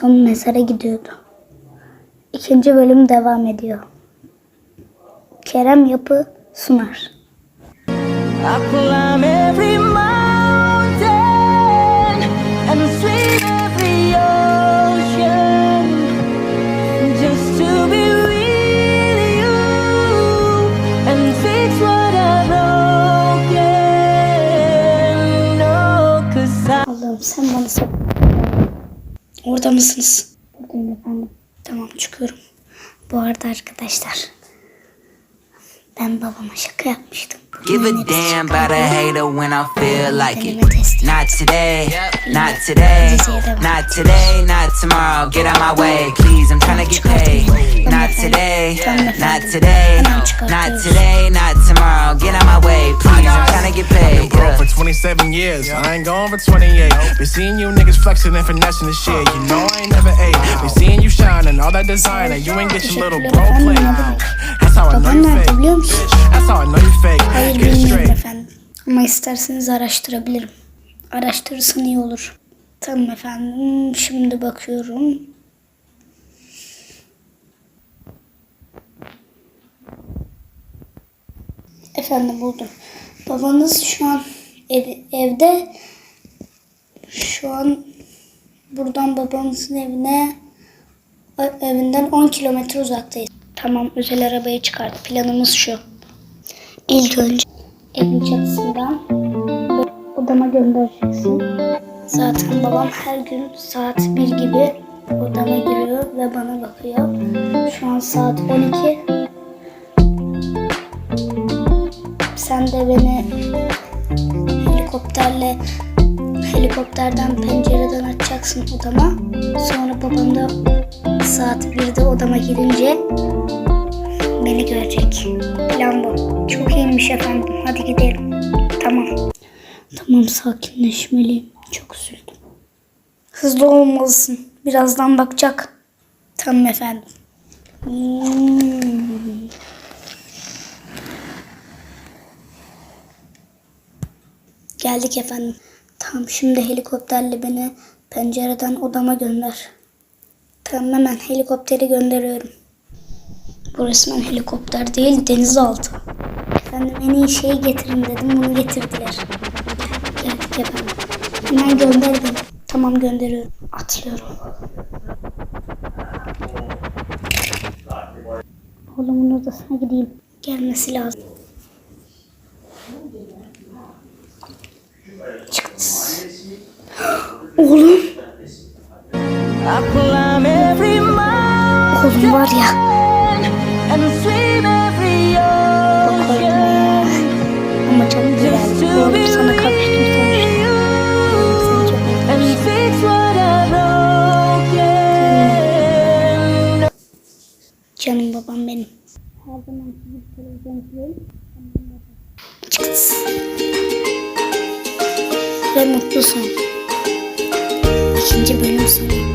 Son mezara gidiyordu. İkinci bölüm devam ediyor. Kerem Yapı sunar. Allah'ım sen bana sor. Orada mısınız? Buradayım efendim. Tamam çıkıyorum. Bu arada arkadaşlar. Ben babama şaka yapmıştım. Give a damn about a hater when I feel like it. Not today, not today, not today, not tomorrow. Get out my way, please. I'm trying to get paid. Not today, not today, not today, not tomorrow. Get out my way, 27 years, I ain't going for 28. Been seeing you niggas flexing and finessing the shit. You know I ain't never ate. Been seeing you shining, all that designer. You ain't get your little bro play. That's how I know you fake. That's how I know you fake. Hayır Get bilmiyorum straight. efendim. Ama isterseniz araştırabilirim. Araştırırsan iyi olur. Tamam efendim. Şimdi bakıyorum. Efendim buldum. Babanız şu an ev- evde. Şu an buradan babamızın evine evinden 10 kilometre uzaktayız. Tamam özel arabayı çıkart. Planımız şu. İlk önce evin çatısından odama göndereceksin. Zaten babam her gün saat 1 gibi odama giriyor ve bana bakıyor. Şu an saat 12. Sen de beni helikopterle helikopterden pencereden açacaksın odama. Sonra babam da saat 1'de odama girince beni görecek. Plan bu. Çok iyiymiş efendim. Hadi gidelim. Tamam. Tamam sakinleşmeliyim. Çok üzüldüm. Hızlı olmalısın. Birazdan bakacak. Tamam efendim. Geldik efendim. Tamam şimdi helikopterle beni pencereden odama gönder. Tamam hemen helikopteri gönderiyorum. Bu resmen helikopter değil denizaltı. Efendim en iyi şeyi getirin dedim bunu getirdiler. Geldik efendim. Hemen gönder beni. Tamam gönderiyorum. Atlıyorum. Oğlumun odasına gideyim. Gelmesi lazım. Çıktı. Oğlum. Oğlum var ya. Bak oğlum Ama çok güzel. just to Oğlum sana kapıştım sonuçta. Canım babam benim. Her zaman sizi televizyon izliyorum. Çıktı. Ve mutlu son. İkinci bölüm sonu.